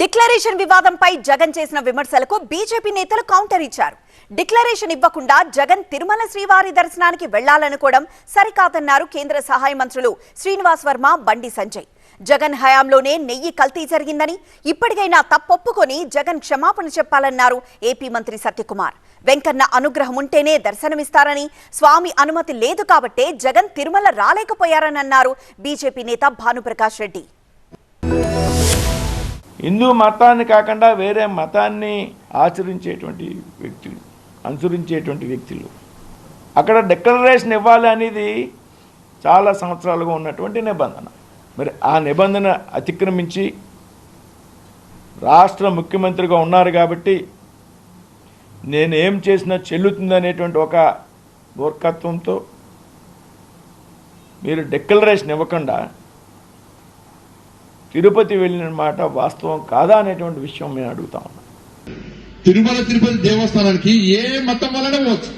Declaration వివాదంపై జగన్ చేసిన విమర్శలకు బీజేపీ నేతలు కౌంటర్ ఇచ్చారు. డిక్లరేషన్ ఇవ్వకుండా జగన్ తిరుమల శ్రీవారి దర్శనానికి వెళ్ళాలనుకోవడం సరికాదన్నారు కేంద్ర సహాయ మంత్రులు శ్రీనివాస్ వర్మ బండి సంజయ్. జగన్ హయాంలోనే నెయ్యి కల్తీ జరిగిందని ఇప్పటికైనా తప్పొప్పుకొని జగన్ క్షమాపణ చెప్పాలన్నారు ఏపీ మంత్రి సత్యకుమార్. వెంకన్న అనుగ్రహం ఉంటేనే దర్శనమిస్తారని స్వామి అనుమతి లేదు కాబట్టే జగన్ తిరుమల రాలేకపోయారని అన్నారు బీజేపీ నేత భానుప్రకాష్ రెడ్డి. హిందూ మతాన్ని కాకుండా వేరే మతాన్ని ఆచరించేటువంటి వ్యక్తులు అనుసరించేటువంటి వ్యక్తులు. అక్కడ డిక్లరేషన్ ఇవ్వాలి అనేది చాలా సంవత్సరాలుగా ఉన్నటువంటి నిబంధన. మరి ఆ నిబంధన అతిక్రమించి రాష్ట్ర ముఖ్యమంత్రిగా ఉన్నారు కాబట్టి నేను ఏం చేసినా చెల్లుతుందనేటువంటి ఒక మూర్ఖత్వంతో మీరు డిక్లరేషన్ ఇవ్వకుండా తిరుపతి వెళ్ళిన మాట వాస్తవం కాదా అనేటువంటి విషయం మేము అడుగుతా తిరుమల తిరుపతి దేవస్థానానికి ఏ మతం వలన పోవచ్చు?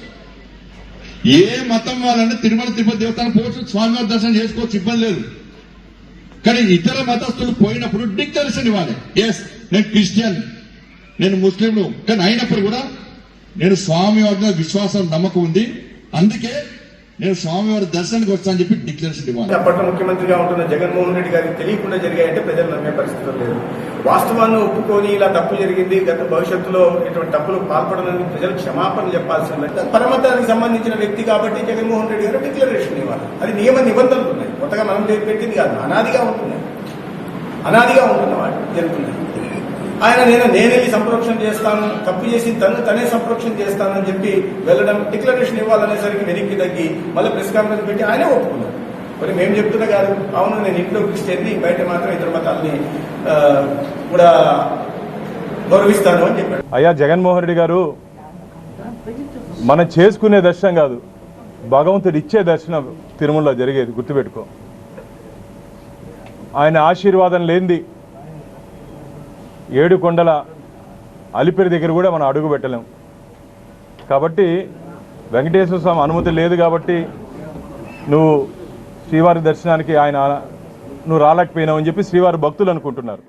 ఏ మతం వలన తిరుమల తిరుపతి దేవస్థానం పోవచ్చు? స్వామివారి దర్శనం చేసుకోవచ్చు ఇబ్బంది లేదు. కానీ ఇతర మతస్థులు పోయినప్పుడు డిక్లరేషన్ ఇవ్వాలి. ఎస్ నేను క్రిస్టియన్ నేను ముస్లింను. కానీ అయినప్పుడు కూడా నేను స్వామివారి మీద విశ్వాసం నమ్మకం ఉంది. అందుకే నేను స్వామివారి దర్శనానికి వచ్చానని చెప్పి డిక్లరేషన్ ఇవ్వాలి అప్పట్లో ముఖ్యమంత్రిగా ఉంటున్న జగన్మోహన్ రెడ్డి గారికి తెలియకుండా జరిగాయంటే ప్రజలు నమ్మే పరిస్థితులు లేదు వాస్తవాన్ని ఒప్పుకొని ఇలా తప్పు జరిగింది గత భవిష్యత్తులో ఇటువంటి తప్పులు పాల్పడనని ప్రజలు క్షమాపణ చెప్పాల్సిన పరమతానికి సంబంధించిన వ్యక్తి కాబట్టి జగన్మోహన్ రెడ్డి గారు డిక్లరేషన్ ఇవ్వాలి. అది నియమ నిబంధనలు ఉన్నాయి. కొత్తగా మనం పెట్టింది కాదు అనాదిగా ఉంటున్నాయి. అనాదిగా ఉంటున్న వాటి జరుగుతున్నాయి. ఆయన నేను నేనే సంప్రోక్షణ చేస్తాను తప్పు చేసి తను తనే సంప్రోక్షణ చేస్తానని చెప్పి వెళ్ళడం డిక్లరేషన్ ఇవ్వాలనేసరికి వెనక్కి తగ్గి మళ్ళీ ప్రెస్ కాన్ఫరెన్స్ పెట్టి ఆయనే ఒప్పుకున్నారు. మరి మేము చెప్తున్నా కాదు అవును నేను ఇంట్లో క్రిస్టియన్ని బయట మాత్రం ఇతర మతాలని కూడా గౌరవిస్తాను అని చెప్పాడు. అయ్యా జగన్మోహన్ రెడ్డి గారు మనం చేసుకునే దర్శనం కాదు భగవంతుడు ఇచ్చే దర్శనం తిరుమలలో జరిగేది గుర్తుపెట్టుకో. ఆయన ఆశీర్వాదం లేనిది ఏడు కొండల అలిపిరి దగ్గర కూడా మనం అడుగు పెట్టలేం. కాబట్టి వెంకటేశ్వర స్వామి అనుమతి లేదు కాబట్టి నువ్వు శ్రీవారి దర్శనానికి ఆయన నువ్వు రాలేకపోయినావు అని చెప్పి శ్రీవారి భక్తులు అనుకుంటున్నారు.